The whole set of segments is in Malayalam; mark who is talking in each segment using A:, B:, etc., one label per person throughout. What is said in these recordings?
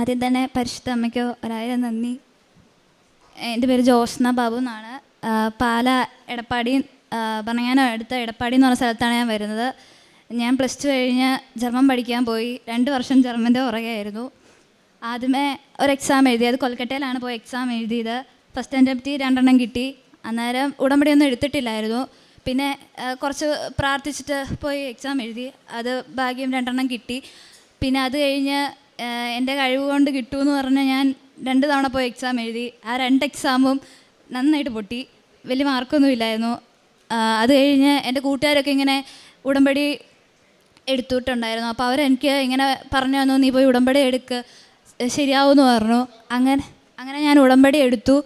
A: ആദ്യം തന്നെ പരിശുദ്ധ അമ്മയ്ക്ക് ഒരായിരം നന്ദി. എന്റെ പേര് ജോസ്ന ബാബു എന്നാണ്. പാല എടപ്പാടി പറഞ്ഞാനോ അടുത്ത എടപ്പാടി എന്ന് പറഞ്ഞ സ്ഥലത്താണ് ഞാൻ വരുന്നത്. ഞാൻ പ്ലസ് ടു കഴിഞ്ഞ് ജർമ്മൻ പഠിക്കാൻ പോയി. രണ്ട് വർഷം ജർമ്മന്റെ പുറകെയായിരുന്നു ആദ്യമേ ഒരു എക്സാം എഴുതി. അത് കൊൽക്കട്ടയിലാണ് പോയി എക്സാം എഴുതിയത്. ഫസ്റ്റ് അറ്റംപ്റ്റ് രണ്ടെണ്ണം കിട്ടി. അന്നേരം ഉടമ്പടിയൊന്നും എടുത്തിട്ടില്ലായിരുന്നു. പിന്നെ കുറച്ച് പ്രാർത്ഥിച്ചിട്ട് പോയി എക്സാം എഴുതി. അത് ഭാഗ്യം രണ്ടെണ്ണം കിട്ടി. പിന്നെ അത് കഴിഞ്ഞ് എന്റെ കഴിവ് കൊണ്ട് കിട്ടുമെന്ന് പറഞ്ഞ് ഞാൻ രണ്ട് തവണ പോയി എക്സാം എഴുതി. ആ രണ്ട് എക്സാമും നന്നായിട്ട് പൊട്ടി. വലിയ മാർക്കൊന്നും ഇല്ലായിരുന്നു. അത് കഴിഞ്ഞ് എന്റെ കൂട്ടുകാരൊക്കെ ഇങ്ങനെ ഉടമ്പടി എടുത്തിട്ടുണ്ടായിരുന്നു. അപ്പോൾ അവരെനിക്ക് ഇങ്ങനെ പറഞ്ഞു തന്നു നീ പോയി ഉടമ്പടി എടുക്ക്. ശരിയാവുമെന്ന് പറഞ്ഞു. അങ്ങനെ അങ്ങനെ ഞാൻ ഉടമ്പടി എടുത്തു.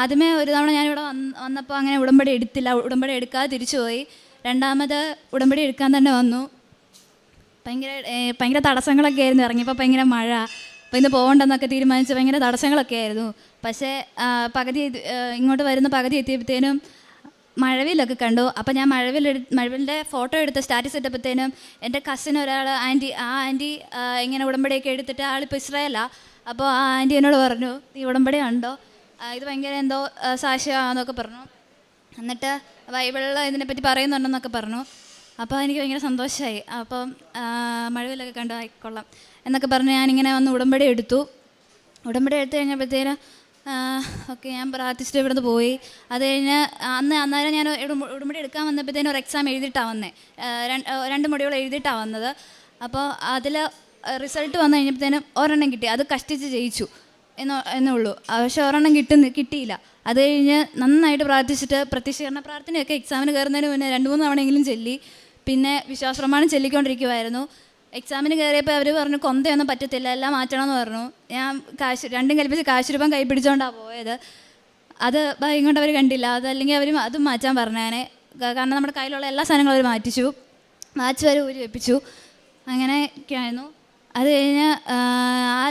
A: ആദ്യമേ ഒരു തവണ ഞാനിവിടെ വന്ന് വന്നപ്പോൾ അങ്ങനെ ഉടമ്പടി എടുത്തില്ല. ഉടമ്പടി എടുക്കാതെ തിരിച്ചു പോയി രണ്ടാമത് ഉടമ്പടി എടുക്കാൻ തന്നെ വന്നു. ഭയങ്കര ഭയങ്കര തടസ്സങ്ങളൊക്കെ ആയിരുന്നു. ഇറങ്ങിയപ്പോൾ ഭയങ്കര മഴ. അപ്പോൾ ഇന്ന് പോകണ്ടെന്നൊക്കെ തീരുമാനിച്ച് ഭയങ്കര തടസ്സങ്ങളൊക്കെ ആയിരുന്നു. പക്ഷേ പകുതി ഇങ്ങോട്ട് വരുന്ന പകുതി എത്തിയപ്പോഴത്തേനും മഴവിലൊക്കെ കണ്ടു. അപ്പോൾ ഞാൻ മഴവിൽ മഴവിലിന്റെ ഫോട്ടോ എടുത്ത് സ്റ്റാറ്റസ് ഇട്ടപ്പോഴത്തേനും എന്റെ കസിൻ ഒരാൾ ആന്റി ആ ആന്റി ഇങ്ങനെ ഉടമ്പടിയൊക്കെ എടുത്തിട്ട് ആളിപ്പോൾ ഇസ്രായേലാണ് അപ്പോൾ ആ ആന്റി എന്നോട് പറഞ്ഞു ഈ ഉടമ്പടി ഉണ്ടോ ഇത് ഭയങ്കര എന്തോ സാക്ഷ്യമാണെന്നൊക്കെ പറഞ്ഞു. എന്നിട്ട് ബൈബിളിൽ ഇതിനെപ്പറ്റി പറയുന്നുണ്ടെന്നൊക്കെ പറഞ്ഞു. അപ്പോൾ എനിക്ക് ഭയങ്കര സന്തോഷമായി അപ്പം മഴവിലൊക്കെ കണ്ടു ആയിക്കൊള്ളാം എന്നൊക്കെ പറഞ്ഞ് ഞാനിങ്ങനെ വന്ന് ഉടമ്പടി എടുത്തു. ഉടമ്പടി എടുത്തു കഴിഞ്ഞപ്പോഴത്തേന് ഓക്കെ ഞാൻ പ്രാർത്ഥിച്ചിട്ട് ഇവിടുന്ന് പോയി. അത് കഴിഞ്ഞ് അന്ന് അന്നേരം ഞാൻ ഉടമ്പ- ഉടമ്പടി എടുക്കാൻ വന്നപ്പോഴത്തേനും ഒരു എക്സാം എഴുതിയിട്ടാണ് വന്നത് രണ്ട് മൊഴികൾ എഴുതിയിട്ടാണ് വന്നത്. അപ്പോൾ അതിൽ റിസൾട്ട് വന്നു കഴിഞ്ഞപ്പോഴത്തേനും ഒരെണ്ണം കിട്ടി. അത് കഷ്ടിച്ച് ജയിച്ചു. എന്ന് എന്നേ ഉള്ളൂ പക്ഷെ ഒരെണ്ണം കിട്ടുന്ന കിട്ടിയില്ല. അത് കഴിഞ്ഞ് നന്നായിട്ട് പ്രാർത്ഥിച്ചിട്ട് പ്രത്യക്ഷീകരണ പ്രാർത്ഥനയൊക്കെ എക്സാമിന് കയറുന്നതിന് മുന്നേ രണ്ട് മൂന്ന് തവണയെങ്കിലും ചൊല്ലി. പിന്നെ വിശ്വാസപ്രമാണം ചൊല്ലിക്കൊണ്ടിരിക്കുമായിരുന്നു എക്സാമിന് കയറിയപ്പോൾ അവർ പറഞ്ഞു കൊന്തയൊന്നും പറ്റത്തില്ല എല്ലാം മാറ്റണമെന്ന് പറഞ്ഞു. ഞാൻ കാശ് രണ്ടും കൽപ്പിച്ച് കാശ് രൂപം കൈ പോയത്. അത് ഭയം കൊണ്ട് അവർ കണ്ടില്ല അതല്ലെങ്കിൽ അവർ അതും മാറ്റാൻ പറഞ്ഞേനെ. കാരണം നമ്മുടെ കയ്യിലുള്ള എല്ലാ സാധനങ്ങളും അവർ മാറ്റിച്ചു. മാച്ച് വരെ ഊരി വെപ്പിച്ചു. അങ്ങനെയൊക്കെയായിരുന്നു. അത് കഴിഞ്ഞ് ആ,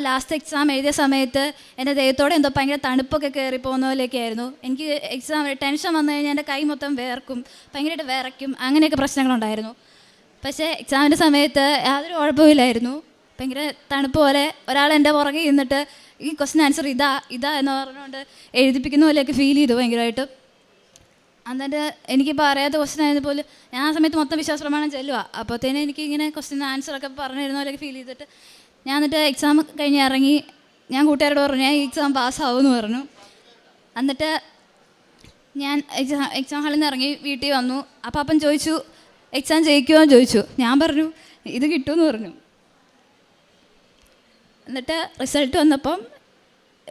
A: ലാസ്റ്റ് എക്സാം എഴുതിയ സമയത്ത് എന്റെ ദേഹത്തോടെ എന്തോ ഭയങ്കര തണുപ്പൊക്കെ കയറി പോകുന്ന പോലെയൊക്കെ ആയിരുന്നു എനിക്ക് എക്സാം ടെൻഷൻ വന്നു കഴിഞ്ഞാൽ എന്റെ കൈ മൊത്തം വേർക്കും ഭയങ്കരമായിട്ട് വിറയ്ക്കും അങ്ങനെയൊക്കെ പ്രശ്നങ്ങളുണ്ടായിരുന്നു. പക്ഷേ എക്സാമിന്റെ സമയത്ത് യാതൊരു കുഴപ്പമില്ലായിരുന്നു ഭയങ്കര തണുപ്പ് പോലെ ഒരാൾ എന്റെ പുറകെ ഇരുന്നിട്ട് ഈ ക്വസ്റ്റൻ ആൻസർ ഇതാ ഇതാ എന്ന് പറഞ്ഞുകൊണ്ട് എഴുതിപ്പിക്കുന്ന പോലെയൊക്കെ ഫീൽ ചെയ്തു ഭയങ്കരമായിട്ട്. എന്നിട്ട് എനിക്കിപ്പോൾ അറിയാത്ത ക്വസ്റ്റൻ ആയത് പോലും ഞാൻ ആ സമയത്ത് മൊത്തം വിശ്വാസ പ്രമാണം ചെല്ലുക അപ്പോഴത്തേനും എനിക്ക് ഇങ്ങനെ ക്വസ്റ്റ്യൻ ആൻസറൊക്കെ പറഞ്ഞു തരുന്ന പോലെയൊക്കെ ഫീൽ ചെയ്തിട്ട് ഞാൻ എന്നിട്ട് എക്സാം കഴിഞ്ഞ് ഇറങ്ങി. ഞാൻ കൂട്ടുകാരോട് പറഞ്ഞു ഞാൻ എക്സാം പാസ്സാവുമെന്ന് പറഞ്ഞു. എന്നിട്ട് ഞാൻ എക്സാം എക്സാം ഹാളിൽ നിന്ന് ഇറങ്ങി വീട്ടിൽ വന്നു. അപ്പോൾ അപ്പം ചോദിച്ചു എക്സാം ജയിക്കുമോ എന്ന് ചോദിച്ചു. ഞാൻ പറഞ്ഞു ഇത് കിട്ടുമെന്ന് പറഞ്ഞു. എന്നിട്ട് റിസൾട്ട് വന്നപ്പം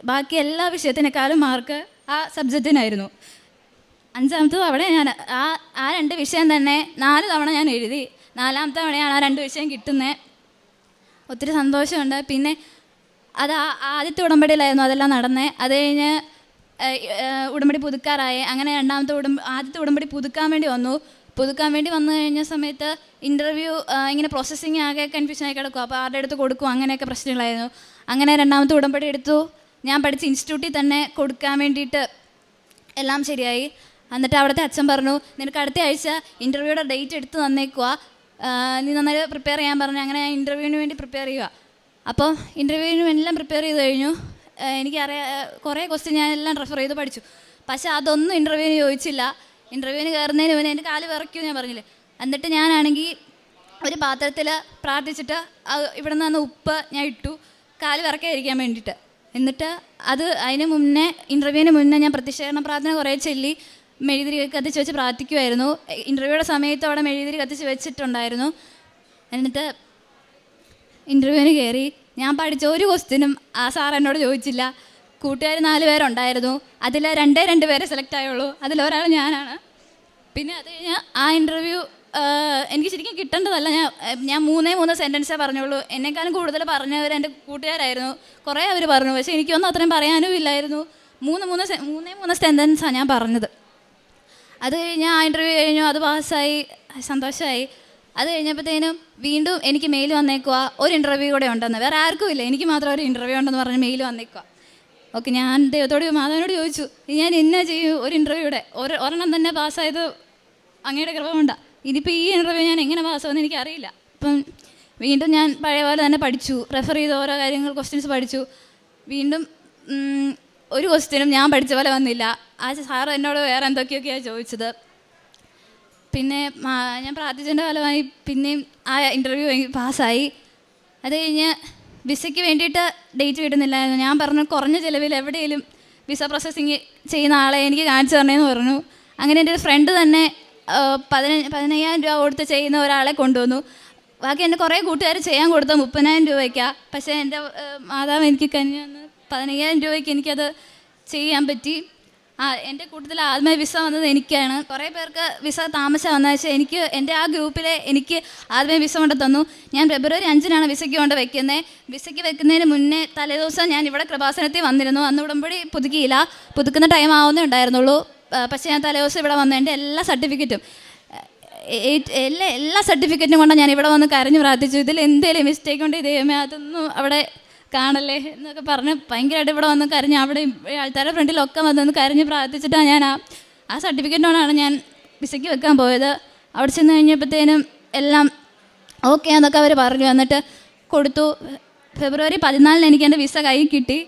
A: ബാക്കി എല്ലാ വിഷയത്തിനേക്കാളും മാർക്ക് ആ സബ്ജക്റ്റിനായിരുന്നു അഞ്ചാമത്തെ തവണ ഞാൻ ആ ആ രണ്ട് വിഷയം തന്നെ നാല് തവണ ഞാൻ എഴുതി. നാലാമത്തെ തവണയാണ് ആ രണ്ട് വിഷയം കിട്ടുന്നത് ഒത്തിരി സന്തോഷമുണ്ട്. പിന്നെ അത് ആ ആദ്യത്തെ ഉടമ്പടിയിലായിരുന്നു അതെല്ലാം നടന്നത് അത് കഴിഞ്ഞ് ഉടമ്പടി പുതുക്കാറായി. അങ്ങനെ രണ്ടാമത്തെ ഉടമ്പ ആദ്യത്തെ ഉടമ്പടി പുതുക്കാൻ വേണ്ടി വന്നു. പുതുക്കാൻ വേണ്ടി വന്നു കഴിഞ്ഞ സമയത്ത് ഇന്റർവ്യൂ ഇങ്ങനെ പ്രോസസ്സിങ് ആകെ കൺഫ്യൂഷൻ ആയി കിടക്കും അപ്പോൾ ആരുടെ അടുത്ത് കൊടുക്കും? അങ്ങനെയൊക്കെ പ്രശ്നങ്ങളായിരുന്നു. അങ്ങനെ രണ്ടാമത്തെ ഉടമ്പടി എടുത്തു. ഞാൻ പഠിച്ച ഇൻസ്റ്റിറ്റ്യൂട്ടിൽ തന്നെ കൊടുക്കാൻ വേണ്ടിയിട്ട് എല്ലാം ശരിയായി. എന്നിട്ട് അവിടുത്തെ അച്ഛൻ പറഞ്ഞു നിനക്ക് അടുത്ത ആഴ്ച ഇന്റർവ്യൂയുടെ ഡേറ്റ് എടുത്ത് തന്നേക്കുക നീ നന്നായി പ്രിപ്പയർ ചെയ്യാൻ പറഞ്ഞു അങ്ങനെ ഞാൻ ഇന്റർവ്യൂവിന് വേണ്ടി പ്രിപ്പയർ ചെയ്യുക അപ്പോൾ ഇന്റർവ്യൂവിന് എല്ലാം പ്രിപ്പയർ ചെയ്ത് കഴിഞ്ഞു. എനിക്കറിയാ കുറേ ക്വസ്റ്റ്യൻ ഞാൻ എല്ലാം റെഫർ ചെയ്ത് പഠിച്ചു. പക്ഷേ അതൊന്നും ഇന്റർവ്യൂവിന് ചോദിച്ചില്ല. ഇന്റർവ്യൂവിന് കയറുന്നതിന് മുന്നേ എന്റെ കാൽ വിറയ്ക്കും ഞാൻ പറഞ്ഞില്ലേ. എന്നിട്ട് ഞാനാണെങ്കിൽ ഒരു പാത്രത്തിൽ പ്രാർത്ഥിച്ചിട്ട് ഇവിടെ നിന്ന് ഉപ്പ് ഞാൻ ഇട്ടു. കാൽ വിറക്കാതിരിക്കാൻ വേണ്ടിയിട്ട്. എന്നിട്ട് അത് അതിന് മുന്നേ ഇന്റർവ്യൂവിന് മുന്നേ ഞാൻ പ്രത്യക്ഷീകരണ പ്രാർത്ഥന കുറേ ചൊല്ലി. മെഴുതിരി കത്തിച്ച് വെച്ച് പ്രാർത്ഥിക്കുമായിരുന്നു ഇന്റർവ്യൂയുടെ സമയത്ത് അവിടെ മെഴുതിരി കത്തിച്ച് വെച്ചിട്ടുണ്ടായിരുന്നു. എന്നിട്ട് ഇന്റർവ്യൂവിന് കയറി ഞാൻ പഠിച്ച ഒരു ക്വസ്റ്റിനും ആ സാർ എന്നോട് ചോദിച്ചില്ല. കൂട്ടുകാർ നാല് പേരുണ്ടായിരുന്നു. അതിൽ രണ്ടേ രണ്ട് പേരെ സെലക്ട് ആയുള്ളൂ. അതിലൊരാൾ ഞാനാണ്. പിന്നെ അത് കഴിഞ്ഞ് ആ ഇന്റർവ്യൂ എനിക്ക് ശരിക്കും കിട്ടേണ്ടതല്ല. ഞാൻ ഞാൻ മൂന്നേ മൂന്ന് സെന്റൻസേ പറഞ്ഞുള്ളൂ. എന്നെക്കാളും കൂടുതൽ പറഞ്ഞവർ എന്റെ കൂട്ടുകാരായിരുന്നു. കുറേ അവർ പറഞ്ഞു. പക്ഷേ എനിക്കൊന്നും അത്രയും പറയാനും ഇല്ലായിരുന്നു മൂന്ന് മൂന്ന് മൂന്നേ മൂന്ന് സെന്റൻസാണ് ഞാൻ പറഞ്ഞത്. അത് കഴിഞ്ഞ് ആ ഇന്റർവ്യൂ കഴിഞ്ഞു അത് പാസ്സായി സന്തോഷമായി അത് കഴിഞ്ഞപ്പോഴത്തേനും വീണ്ടും എനിക്ക് മെയിൽ വന്നേക്കുക ഒരു ഇന്റർവ്യൂ കൂടെ ഉണ്ടെന്ന്. വേറെ ആർക്കും ഇല്ല എനിക്ക് മാത്രം ഒരു ഇന്റർവ്യൂ ഉണ്ടെന്ന് പറഞ്ഞ് മെയിൽ വന്നേക്കുക ഓക്കെ ഞാൻ ദൈവത്തോട് മാധവനോട് ചോദിച്ചു ഞാൻ എന്നാ ചെയ്യും ഒരു ഇന്റർവ്യൂടെ ഒരു ഒരെണ്ണം തന്നെ പാസ്സായത് അങ്ങയുടെ കൃപ കൊണ്ടാ ഇനിയിപ്പോൾ ഈ ഇന്റർവ്യൂ ഞാൻ എങ്ങനെ പാസ്സാവുമെന്ന് എനിക്കറിയില്ല. അപ്പം വീണ്ടും ഞാൻ പഴയ പോലെ തന്നെ പഠിച്ചു റെഫർ ചെയ്ത ഓരോ കാര്യങ്ങൾ ക്വസ്റ്റ്യൻസ് പഠിച്ചു. വീണ്ടും ഒരു ക്വസ്റ്റ്യനും ഞാൻ പഠിച്ച പോലെ വന്നില്ല. ആ സാർ എന്നോട് വേറെ എന്തൊക്കെയൊക്കെയാണ് ചോദിച്ചത്? പിന്നെ ഞാൻ പ്രാർത്ഥിച്ചതിന്റെ ഫലമായി പിന്നെയും ആ ഇന്റർവ്യൂ പാസ്സായി. അത് കഴിഞ്ഞ് വിസയ്ക്ക് വേണ്ടിയിട്ട് ഡേറ്റ് കിട്ടുന്നില്ലായിരുന്നു. ഞാൻ പറഞ്ഞു കുറഞ്ഞ ചിലവിൽ എവിടെയെങ്കിലും വിസ പ്രോസസ്സിങ് ചെയ്യുന്ന ആളെ എനിക്ക് കാണിച്ചു തരണേന്ന് പറഞ്ഞു. അങ്ങനെ എന്റെ ഒരു ഫ്രണ്ട് തന്നെ പതിനഞ്ച് പതിനയ്യായിരം രൂപ കൊടുത്ത് ചെയ്യുന്ന ഒരാളെ കൊണ്ടുവന്നു. ബാക്കി എന്റെ കുറേ കൂട്ടുകാർ ചെയ്യാൻ കൊടുത്ത മുപ്പതിനായിരം രൂപയ്ക്കാണ് പക്ഷേ എന്റെ മാതാവ് എനിക്ക് കന്യ പതിനയ്യായിരം രൂപയ്ക്ക് എനിക്കത് ചെയ്യാൻ പറ്റി. ആ എന്റെ കൂട്ടത്തിൽ ആദ്യമേ വിസ വന്നത് എനിക്കാണ്. കുറേ പേർക്ക് വിസ താമസം വന്ന പക്ഷേ എനിക്ക് എന്റെ ആ ഗ്രൂപ്പിലെ എനിക്ക് ആദ്യമേ വിസ കൊണ്ട് തന്നു. ഞാൻ ഫെബ്രുവരി അഞ്ചിനാണ് വിസയ്ക്ക് കൊണ്ട് വെക്കുന്നത് വിസയ്ക്ക് വെക്കുന്നതിന് മുന്നേ തലേദിവസം ഞാൻ ഇവിടെ കൃപാസനത്തിൽ വന്നിരുന്നു. അന്ന് ഉടമ്പടി പുതുക്കിയില്ല. പുതുക്കുന്ന ടൈം ആവുന്നേ ഉണ്ടായിരുന്നുള്ളൂ. പക്ഷേ ഞാൻ തലേദിവസം ഇവിടെ വന്നു എന്റെ എല്ലാ സർട്ടിഫിക്കറ്റും എല്ലാ എല്ലാ സർട്ടിഫിക്കറ്റും കൊണ്ടാണ് ഞാൻ ഇവിടെ വന്ന് കരഞ്ഞു പ്രാർത്ഥിച്ചു. ഇതിൽ എന്തെങ്കിലും മിസ്റ്റേക്ക് ഉണ്ട് ഇതേമേ അതൊന്നും അവിടെ കാണല്ലേ എന്നൊക്കെ പറഞ്ഞ് ഭയങ്കരമായിട്ട് ഇവിടെ വന്ന് കരഞ്ഞ് അവിടെ ആൾക്കാരുടെ ഫ്രണ്ടിലൊക്കെ വന്ന് കരഞ്ഞ് പ്രാർത്ഥിച്ചിട്ടാണ് ഞാൻ ആ സർട്ടിഫിക്കറ്റിനോടാണ് ഞാൻ വിസയ്ക്ക് വെക്കാൻ പോയത്. അവിടെ ചെന്ന് കഴിഞ്ഞപ്പോഴത്തേനും എല്ലാം ഓക്കെ എന്നൊക്കെ അവർ പറഞ്ഞു. എന്നിട്ട് കൊടുത്തു. ഫെബ്രുവരി പതിനാലിന് എനിക്ക് എന്റെ വിസ കൈ കിട്ടി.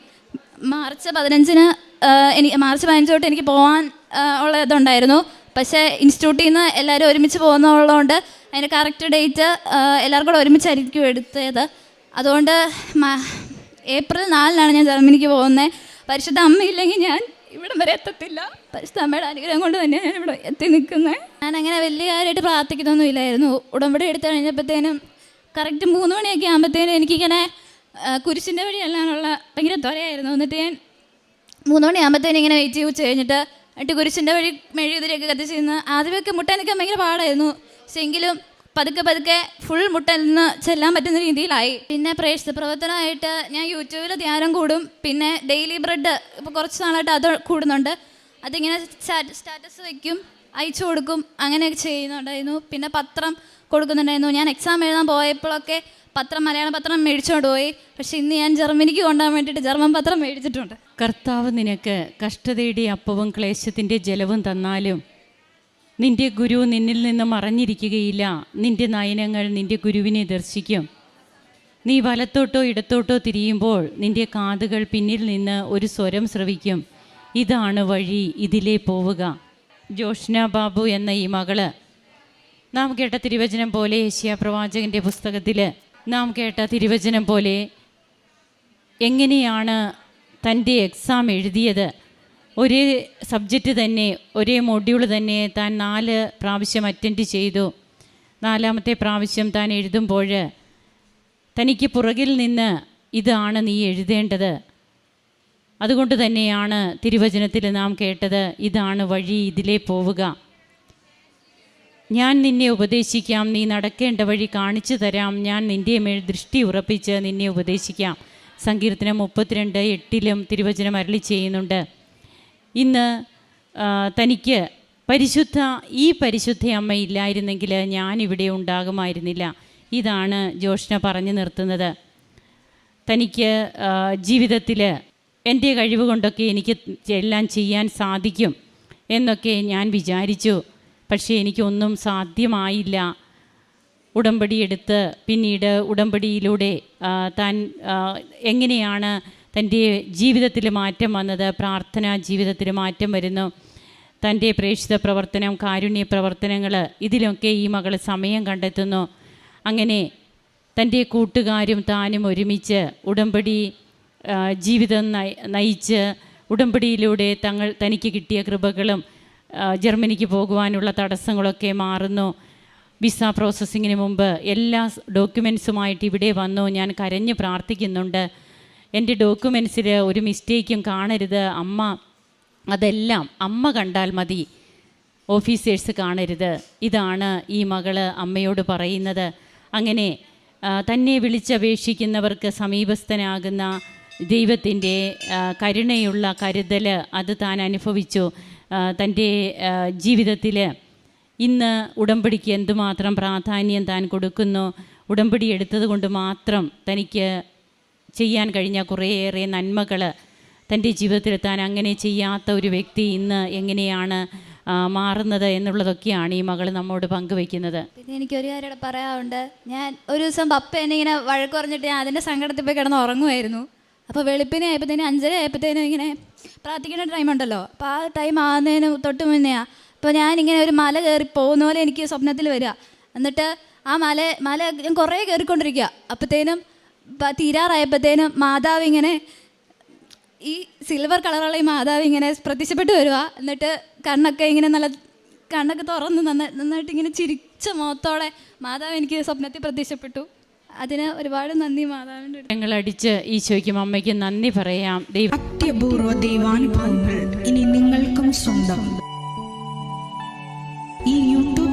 A: മാർച്ച് പതിനഞ്ചിന് എനിക്ക് മാർച്ച് പതിനഞ്ച് തൊട്ട് എനിക്ക് പോകാൻ ഉള്ള ഇതുണ്ടായിരുന്നു. പക്ഷേ ഇൻസ്റ്റിറ്റ്യൂട്ടിൽ നിന്ന് എല്ലാവരും ഒരുമിച്ച് പോകുന്നുള്ളതുകൊണ്ട് അതിന്റെ കറക്റ്റ് ഡേറ്റ് എല്ലാവർക്കും കൂടെ ഒരുമിച്ചായിരിക്കും എടുത്തത്. അതുകൊണ്ട് ഏപ്രിൽ നാലിനാണ് ഞാൻ ജർമ്മനിക്ക് പോകുന്നത് പരിശുദ്ധ അമ്മയില്ലെങ്കിൽ ഞാൻ ഇവിടം വരെ എത്തത്തില്ല. പരിശുദ്ധ അമ്മയുടെ അനുഗ്രഹം കൊണ്ട് തന്നെ ഞാൻ ഇവിടെ എത്തി നിൽക്കുന്നത് ഞാൻ അങ്ങനെ വലിയ കാര്യമായിട്ട് പ്രാർത്ഥിക്കുന്നൊന്നും ഇല്ലായിരുന്നു ഉടമ്പടി എടുത്തു കഴിഞ്ഞപ്പോഴത്തേനും കറക്റ്റ് മൂന്ന് മണിയൊക്കെ ആകുമ്പോഴത്തേനും എനിക്കിങ്ങനെ കുരിശിന്റെ വഴി അല്ലാനുള്ള ഭയങ്കര ത്വരയായിരുന്നു. എന്നിട്ട് ഞാൻ മൂന്ന് മണിയാകുമ്പോഴത്തേനും ഇങ്ങനെ വെയിറ്റ് ചെയ്ത് കഴിഞ്ഞിട്ട് എന്നിട്ട് കുരിശിന്റെ വഴി മെഴുകുതിരിയൊക്കെ കത്തിച്ചിരുന്ന് ആദ്യമൊക്കെ മുട്ട നിൽക്കാൻ ഭയങ്കര പാടായിരുന്നു. പക്ഷേ എങ്കിലും പതുക്കെ പതുക്കെ ഫുൾ മുട്ട നിന്ന് ചെല്ലാൻ പറ്റുന്ന രീതിയിലായി. പിന്നെ പ്രേക്ഷിത പ്രവർത്തനമായിട്ട് ഞാൻ യൂട്യൂബിൽ ധ്യാനം കൂടും. പിന്നെ ഡെയിലി ബ്രെഡ് ഇപ്പോൾ കുറച്ച് നാളായിട്ട് അത് കൂടുന്നുണ്ട്. അതിങ്ങനെ സ്റ്റാറ്റസ് വയ്ക്കും അയച്ചു കൊടുക്കും. അങ്ങനെയൊക്കെ ചെയ്യുന്നുണ്ടായിരുന്നു. പിന്നെ പത്രം കൊടുക്കുന്നുണ്ടായിരുന്നു. ഞാൻ എക്സാം എഴുതാൻ പോയപ്പോഴൊക്കെ പത്രം മലയാള പത്രം മേടിച്ചുകൊണ്ട് പോയി. പക്ഷെ ഇന്ന് ഞാൻ ജർമ്മനിക്ക് കൊണ്ടുപോകാൻ വേണ്ടിയിട്ട് ജർമ്മൻ പത്രം മേടിച്ചിട്ടുണ്ട്.
B: കർത്താവ് നിനക്ക് കഷ്ടതയുടെ അപ്പവും ക്ലേശത്തിന്റെ ജലവും തന്നാലും നിന്റെ ഗുരു നിന്നിൽ നിന്ന് മറഞ്ഞിരിക്കുകയില്ല. നിന്റെ നയനങ്ങൾ നിന്റെ ഗുരുവിനെ ദർശിക്കും. നീ വലത്തോട്ടോ ഇടത്തോട്ടോ തിരിയുമ്പോൾ നിന്റെ കാതുകൾ പിന്നിൽ നിന്ന് ഒരു സ്വരം ശ്രവിക്കും ഇതാണ് വഴി ഇതിലേ പോവുക. ജോഷ്ന ബാബു എന്ന ഈ മകൾ. നാം കേട്ട തിരുവചനം പോലെ ഏഷ്യ പ്രവാചകന്റെ പുസ്തകത്തിൽ നാം കേട്ട തിരുവചനം പോലെ എങ്ങനെയാണ് തന്റെ എക്സാം എഴുതിയത്? ഒരേ സബ്ജക്റ്റ് തന്നെ ഒരേ മൊഡ്യൂൾ തന്നെ താൻ നാല് പ്രാവശ്യം അറ്റൻഡ് ചെയ്തു. നാലാമത്തെ പ്രാവശ്യം താൻ എഴുതുമ്പോൾ തനിക്ക് പുറകിൽ നിന്ന് ഇതാണ് നീ എഴുതേണ്ടത്. അതുകൊണ്ട് തന്നെയാണ് തിരുവചനത്തിൽ നാം കേട്ടത് ഇതാണ് വഴി ഇതിലേ പോവുക. ഞാൻ നിന്നെ ഉപദേശിക്കാം നീ നടക്കേണ്ട വഴി കാണിച്ചു തരാം ഞാൻ നിന്റെ മേൽ ദൃഷ്ടി ഉറപ്പിച്ച് നിന്നെ ഉപദേശിക്കാം. സങ്കീർത്തനം മുപ്പത്തിരണ്ട് എട്ടിലും തിരുവചനം അരളി ചെയ്യുന്നുണ്ട്. ഇന്ന് തനിക്ക് പരിശുദ്ധ ഈ പരിശുദ്ധ അമ്മ ഇല്ലായിരുന്നെങ്കിൽ ഞാനിവിടെ ഉണ്ടാകുമായിരുന്നില്ല. ഇതാണ് ജോഷ്ന പറഞ്ഞു നിർത്തുന്നത്. തനിക്ക് ജീവിതത്തിൽ എന്റെ കഴിവ് കൊണ്ടൊക്കെ എനിക്ക് എല്ലാം ചെയ്യാൻ സാധിക്കും എന്നൊക്കെ ഞാൻ വിചാരിച്ചു. പക്ഷേ എനിക്കൊന്നും സാധ്യമായില്ല. ഉടമ്പടി എടുത്ത് പിന്നീട് ഉടമ്പടിയിലൂടെ താൻ എങ്ങനെയാണ് തന്റെ ജീവിതത്തിൽ മാറ്റം വന്നത് പ്രാർത്ഥന ജീവിതത്തിൽ മാറ്റം വരുന്നു. തന്റെ പ്രേക്ഷിത പ്രവർത്തനം കാരുണ്യ പ്രവർത്തനങ്ങൾ ഇതിലൊക്കെ ഈ മകൾ സമയം കണ്ടെത്തുന്നു. അങ്ങനെ തന്റെ കൂട്ടുകാരും താനും ഒരുമിച്ച് ഉടമ്പടി ജീവിതം നയിച്ച് ഉടമ്പടിയിലൂടെ തങ്ങൾ തനിക്ക് കിട്ടിയ കൃപകളും ജർമ്മനിക്ക് പോകുവാനുള്ള തടസ്സങ്ങളൊക്കെ മാറുന്നു. വിസ പ്രോസസ്സിങ്ങിന് മുമ്പ് എല്ലാ ഡോക്യുമെൻസുമായിട്ട് ഇവിടെ വന്നു. ഞാൻ കരഞ്ഞ് പ്രാർത്ഥിക്കുന്നുണ്ട്. എന്റെ ഡോക്യുമെൻസിൽ ഒരു മിസ്റ്റേക്കും കാണരുത്. അമ്മ അതെല്ലാം അമ്മ കണ്ടാൽ മതി. ഓഫീസേഴ്സ് കാണരുത്. ഇതാണ് ഈ മകൾ അമ്മയോട് പറയുന്നത്. അങ്ങനെ തന്നെ വിളിച്ചപേക്ഷിക്കുന്നവർക്ക് സമീപസ്ഥനാകുന്ന ദൈവത്തിന്റെ കരുണയുള്ള കരുതൽ അത് താൻ അനുഭവിച്ചു. തന്റെ ജീവിതത്തിൽ ഇന്ന് ഉടമ്പടിക്ക് എന്തുമാത്രം പ്രാധാന്യം താൻ കൊടുക്കുന്നു? ഉടമ്പടി എടുത്തത് കൊണ്ട് മാത്രം തനിക്ക് ചെയ്യാൻ കഴിഞ്ഞ കുറേയേറെ നന്മകൾ തന്റെ ജീവിതത്തിൽ താൻ അങ്ങനെ ചെയ്യാത്ത ഒരു വ്യക്തി ഇന്ന് എങ്ങനെയാണ് മാറുന്നത് എന്നുള്ളതൊക്കെയാണ് ഈ മകൾ നമ്മോട് പങ്കുവെക്കുന്നത്.
A: പിന്നെ എനിക്ക് ഒരു കാര്യം പറയാറുണ്ട് ഞാൻ ഒരു ദിവസം പപ്പ എന്നെ ഇങ്ങനെ വഴക്ക് പറഞ്ഞിട്ട് ഞാൻ അതിന്റെ സങ്കടത്തിൽ പോയി കിടന്ന് ഉറങ്ങുമായിരുന്നു. അപ്പോൾ വെളുപ്പിനെ ആയപ്പോഴത്തേനും അഞ്ചര ആയപ്പോഴത്തേനും ഇങ്ങനെ പ്രാർത്ഥിക്കുന്ന ടൈം ഉണ്ടല്ലോ. അപ്പോൾ ആ ടൈം ആകുന്നതിന് തൊട്ട് മുന്നെയാണ് അപ്പോൾ ഞാനിങ്ങനെ ഒരു മല കയറി പോകുന്ന പോലെ എനിക്ക് സ്വപ്നത്തിൽ വരിക. എന്നിട്ട് ആ മല മല ഞാൻ കുറേ കയറിക്കൊണ്ടിരിക്കുക. അപ്പോഴത്തേനും തീരാറായപ്പോഴത്തേനും മാതാവ് ഇങ്ങനെ ഈ സിൽവർ കളറുള്ള ഈ മാതാവ് ഇങ്ങനെ പ്രത്യക്ഷപ്പെട്ട് വരിക എന്നിട്ട് കണ്ണൊക്കെ ഇങ്ങനെ നല്ല കണ്ണൊക്കെ തുറന്ന് നന്ന നന്നായിട്ട് ഇങ്ങനെ ചിരിച്ച മുഖത്തോടെ മാതാവ് എനിക്ക് സ്വപ്നത്തിൽ പ്രത്യക്ഷപ്പെട്ടു. അതിന് ഒരുപാട് നന്ദി മാതാവിന്റെ
B: ഞങ്ങൾ അടിച്ച് ഈശോയ്ക്കും അമ്മയ്ക്കും നന്ദി പറയാം. ദൈവം
C: അത്യപൂർവ ദൈവാനുഭവങ്ങൾ ഇനി നിങ്ങൾക്കും സ്വന്തം.